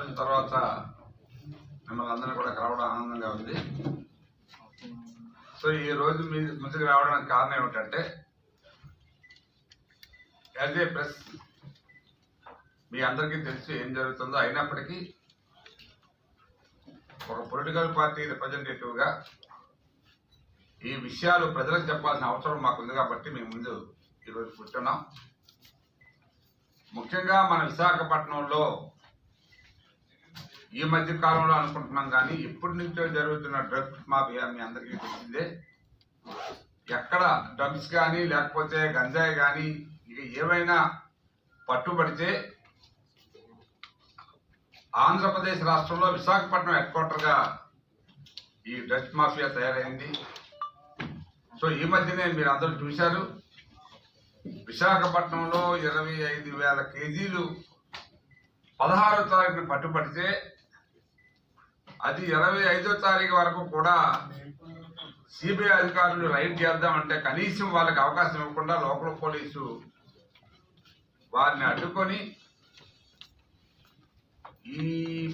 రోజుల తర్వాత మిమ్మల్ని అందరినీ కూడా కలవడం ఆనందంగా ఉంది. సో ఈ రోజు మీ ముందుకు రావడానికి కారణం ఏమిటంటే యాజ్ ఏ ప్రెస్ మీ అందరికీ తెలిసి ఏం జరుగుతుందో. అయినప్పటికీ ఒక పొలిటికల్ పార్టీ రిప్రజెంటేటివ్గా ఈ విషయాలు ప్రజలకు చెప్పాల్సిన అవసరం మాకుంది కాబట్టి మేము ముందు ఈరోజు కూర్చున్నాం. ముఖ్యంగా మన విశాఖపట్నంలో ఈ మధ్య కాలంలో అనుకుంటున్నాం కానీ ఇప్పటి నుంచో జరుగుతున్న డ్రగ్స్ మాఫియా మీ అందరికీ తెలిసిందే. ఎక్కడ డ్రగ్స్ కానీ లేకపోతే గంజాయి కానీ ఇక ఏవైనా పట్టుబడితే ఆంధ్రప్రదేశ్ రాష్ట్రంలో విశాఖపట్నం హెడ్ క్వార్టర్గా ఈ డ్రగ్స్ మాఫియా తయారైంది. సో ఈ మధ్యనే మీరు అందరూ చూశారు. విశాఖపట్నంలో ఇరవై ఐదు వేల కేజీలు పదహారో తారీఖున పట్టుబడితే అది ఇరవై ఐదో తారీఖు వరకు కూడా సిబిఐ అధికారులు రైడ్ చేద్దామంటే కనీసం వాళ్ళకి అవకాశం ఇవ్వకుండా లోకల్ పోలీసు వారిని అడ్డుకొని ఈ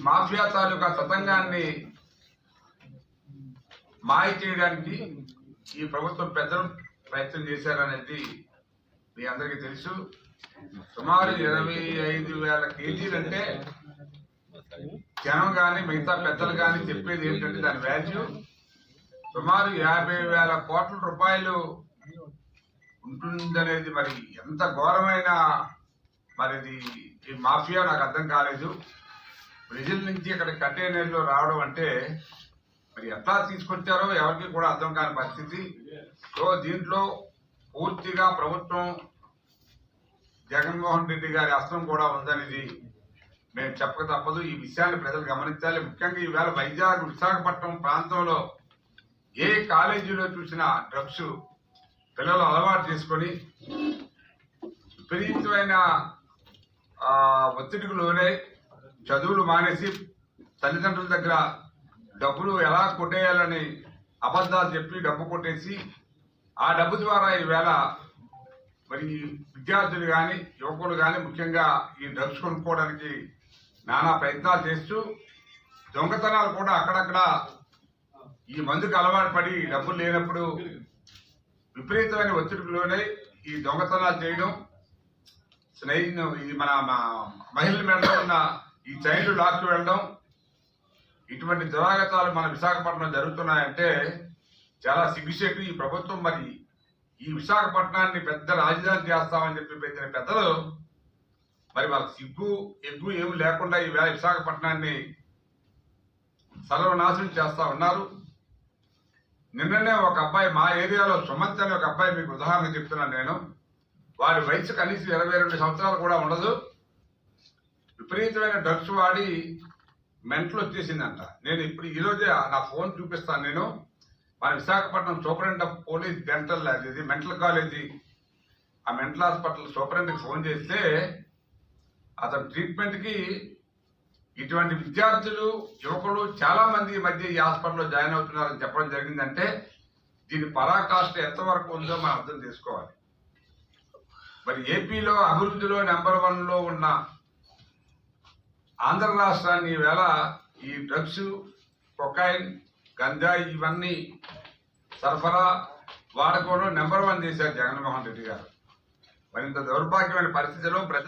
మాఫియా తాలూకా తతంగాన్ని మాయ చేయడానికి ఈ ప్రభుత్వం పెద్దలు ప్రయత్నం చేశారనేది మీ అందరికీ తెలుసు. సుమారు ఇరవై ఐదు వేల కేజీలు అంటే జనం కానీ మిగతా పెద్దలు కానీ చెప్పేది ఏంటంటే దాని వాల్యూ సుమారు యాభై వేల కోట్ల రూపాయలు ఉంటుందనేది మరి ఎంత ఘోరమైన మరి ఇది ఈ మాఫియా నాకు అర్థం కాలేదు. బ్రెజిల్ నుంచి ఇక్కడ కంటైనర్లో రావడం అంటే మరి ఎట్లా తీసుకొచ్చారో ఎవరికి కూడా అర్థం కాని పరిస్థితి. సో దీంట్లో పూర్తిగా ప్రభుత్వం జగన్మోహన్ రెడ్డి గారి అస్త్రం కూడా ఉందనేది మేము చెప్పక తప్పదు ఈ విషయాన్ని ప్రజలు గమనించాలి. ముఖ్యంగా ఈవేళ వైజాగ్ విశాఖపట్నం ప్రాంతంలో ఏ కాలేజీలో చూసినా డ్రగ్స్ పిల్లలు అలవాటు చేసుకొని విపరీతమైన ఒత్తిడికి లోనై చదువులు మానేసి తల్లిదండ్రుల దగ్గర డబ్బులు ఎలా కొట్టేయాలని అబద్ధాలు చెప్పి డబ్బు కొట్టేసి ఆ డబ్బు ద్వారా ఈవేళ మరి విద్యార్థులు కానీ యువకులు కానీ ముఖ్యంగా ఈ డ్రగ్స్ కొనుక్కోవడానికి నానా ప్రయత్నాలు చేస్తూ దొంగతనాలు కూడా అక్కడక్కడ ఈ మందుకు అలవాటు పడి డబ్బులు లేనప్పుడు విపరీతమైన ఒత్తిడికి లోనై ఈ దొంగతనాలు చేయడం. స్నేహితులు ఇది మన మహిళల మీద ఉన్న ఈ చైన్లు లాక్కి వెళ్ళడం. ఇటువంటి దురాగతాలు మన విశాఖపట్నం జరుగుతున్నాయంటే చాలా సిగ్గుచేటు ఈ ప్రభుత్వం. మరి ఈ విశాఖపట్నాన్ని పెద్ద రాజధాని చేస్తామని చెప్పి పెట్టిన పెద్దలు మరి వాళ్ళ సిగ్గు ఎగ్గు ఏమి లేకుండా ఈ వేళ విశాఖపట్నాన్ని సర్వనాశనం చేస్తా ఉన్నారు. నిన్ననే ఒక అబ్బాయి మా ఏరియాలో సుమంత్ అనే ఒక అబ్బాయి మీకు ఉదాహరణ చెప్తున్నాను నేను. వారి వయసు కనీసం ఇరవై రెండు సంవత్సరాలు కూడా ఉండదు. విపరీతమైన డ్రగ్స్ వాడి మెంటల్ వచ్చేసిందంట. నేను ఇప్పుడు ఈ రోజే నా ఫోన్ చూపిస్తాను నేను. మన Visakhapatnam superintendent of police dental అది మెంటల్ కాలేజీ. ఆ మెంటల్ హాస్పిటల్ సూపరింట్కి ఫోన్ చేస్తే అతని ట్రీట్మెంట్కి ఇటువంటి విద్యార్థులు యువకులు చాలా మంది ఈ మధ్య ఈ హాస్పిటల్లో జాయిన్ అవుతున్నారని చెప్పడం జరిగిందంటే దీని పరాకాష్ట ఎంతవరకు ఉందో మనం అర్థం చేసుకోవాలి. మరి ఏపీలో అభివృద్ధిలో నెంబర్ వన్లో ఉన్న ఆంధ్ర రాష్ట్రాన్ని వేళ ఈ డ్రగ్స్ కొకాయిన్ గంజాయి ఇవన్నీ సరఫరా వాడకంలో నెంబర్ వన్ చేశారు జగన్మోహన్ రెడ్డి గారు. మరింత దౌర్భాగ్యమైన పరిస్థితిలో